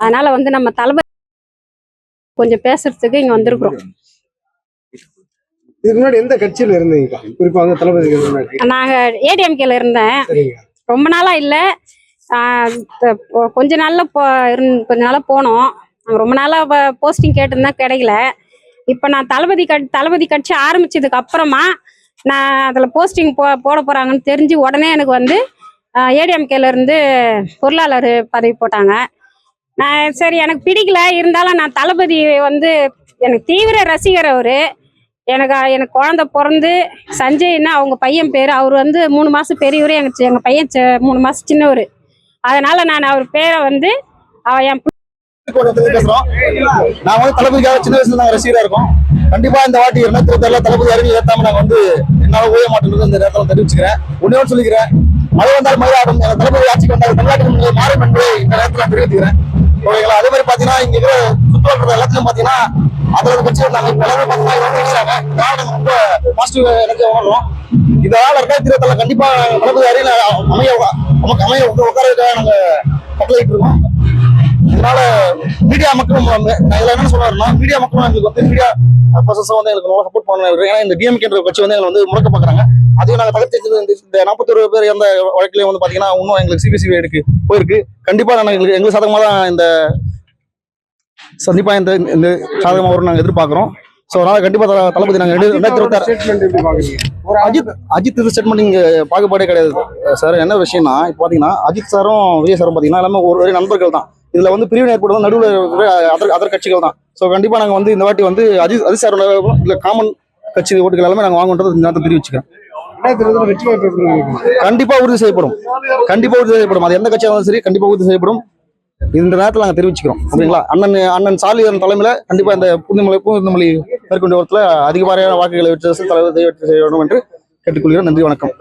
அதனால வந்து நம்ம தளபதி கொஞ்சம் பேசுறதுக்கு இங்க வந்திருக்கிறோம். இதுக்கு முன்னாடி எந்த கட்சியில இருந்தீங்க குறிப்பா வந்து தளபதிக்கு முன்னாடி. நாங்க ஏடிஎம்கேல இருந்தேன். சரிங்க. ரொம்ப நாளா இல்ல. ஆஹ் த- கொ- கொஞ்ச நாள்ல போ இருந்- கொஞ்ச நாளா போனோம். நாங்க ரொம்ப நாளா போஸ்டிங் கேட்டிருந்தா கிடைக்கல. இப்ப நான் தளபதி கட் தளபதி கட்சி ஆரம்பிச்சதுக்கு அப்புறமா நான் அதுல போஸ்டிங் போ போட போறாங்கன்னு தெரிஞ்சு உடனே எனக்கு வந்து ஏடிஎம்கேல இருந்து பொருளாளர் பதவி போட்டாங்க. நான் சரி எனக்கு பிடிக்கல. இருந்தாலும் நான் தளபதி வந்து எனக்கு தீவிர ரசிகர் அவர். எனக்கு எனக்கு குழந்த பிறந்து சஞ்சய்னா அவங்க பையன் பேர். அவர் வந்து மூணு மாதம் பெரியவர். எங்க எங்கள் பையன் மூணு மாதம் சின்னவர். அதனால நான் அவர் பேரை வந்து அவ- என் கோட்டத்துல பேசுறோம் வந்து தளபதிக்காக சின்ன வயசுல நாங்க ரசிகரா இருக்கோம். கண்டிப்பா இந்த வாட்டி இரண்டாயிரத்தி இருபத்தி தளபதி அறிவியல் ஏத்தாம நாங்க வந்து என்னால ஓய மாட்டேன் இந்த நேரத்தில் தெரிவிச்சுக்கிறேன். ஒன்னே சொல்லிக்கிறேன். மழை வந்தால் மழை ஆடும் தளபதி ஆட்சிக்கு வந்தால் தமிழ்நாட்டின் மாறும் என்று இந்த நேரத்தில் நான் தெரிவித்துக்கிறேன். ஓகேங்களா அதே மாதிரி பாத்தீங்கன்னா இங்க இருக்கிற சுற்றுவட்டார எல்லாத்தையும் பாத்தீங்கன்னா அதோட கட்சி இருந்தாங்க இப்ப எல்லாமே பாத்தீங்கன்னா இவங்க ரொம்ப பாசிட்டிவ் எனக்கு உணர்றோம் இதனால ரெண்டாயிரத்தி இருபத்தி கண்டிப்பா வளர்ப்பு அறிவியல் அமைய நமக்கு அமைய உட்கார வைக்க நாங்க கட்டளையிட்டு இருக்கோம். இதனால மீடியா மக்களும் வந்து- நான் இதுல என்ன சொல்றேன்னா மீடியா மக்களும் எங்களுக்கு வந்து மீடியா பர்சன்ஸ் வந்து எங்களுக்கு ரொம்ப சப்போர்ட் பண்ணணும் ஏன்னா இந்த டிஎம்கேன்ற கட்சி வந்து எங்களை வந்து முடக்க பாக்குறாங்க. அதையும் நாங்க தகர்த்து இந்த- நாற்பத்தொரு பேர் எந்த வழக்கிலையும் வந்து பாத்தீங்கன்னா இன்னும் எங்களுக்கு சிபிசிபி எடுக்கு போயிருக்கு. கண்டிப்பா நான் எங்களுக்கு எங்களுக்கு சாதகமா தான் இந்த கண்டிப்பா இந்த இந்த சாதகமா வரும் நாங்க எதிர்பார்க்கிறோம். ஸோ அதனால கண்டிப்பா தல- தளபதி நாங்க ரெண்டு- ரெண்டாயிரத்தி இருபத்தாறு அஜித் அஜித் இது ஸ்டேட்மெண்ட் இங்க பாகுபாடே கிடையாது. சார் என்ன விஷயம்னா இப்போ பாத்தீங்கன்னா அஜித் சாரும் விஜய் சாரும் பாத்தீங்கன்னா எல்லாமே ஒரு ஒரே நண்பர்கள் தான். இதுல வந்து பிரிவினை ஏற்படுவது நடுவில் அதர் அதர் கட்சிகள் தான். ஸோ கண்டிப்பா நாங்க வந்து இந்த வாட்டி வந்து அஜித் அஜித் இல்ல காமன் கட்சி ஓட்டுகள் எல்லாமே நாங்க வாங்குன்றது இந்த நேரத்தை தெரிவிச்சுக்கிறேன். ரெண்டாயிரத்தி வெற்றி வாய்ப்பு கண்டிப்பா உறுதி செய்யப்படும். கண்டிப்பா உறுதி செய்யப்படும். அது எந்த கட்சியாக இருந்தாலும் சரி கண்டிப்பா உறுதி செய்யப்படும். இந்த நேரத்தில் நாங்கள் தெரிவிச்சுக்கிறோம். அப்படிங்களா அண்ணன் அண்ணன் சாலியன் தலைமையில கண்டிப்பா இந்த புதுமலை புதுமலை மேற்கொண்ட வாரத்தில் அதிகப்படியான வாக்குகளை வெற்றி தலைவர் செய்ய வேண்டும் என்று கேட்டுக்கொள்கிறோம் நன்றி வணக்கம்.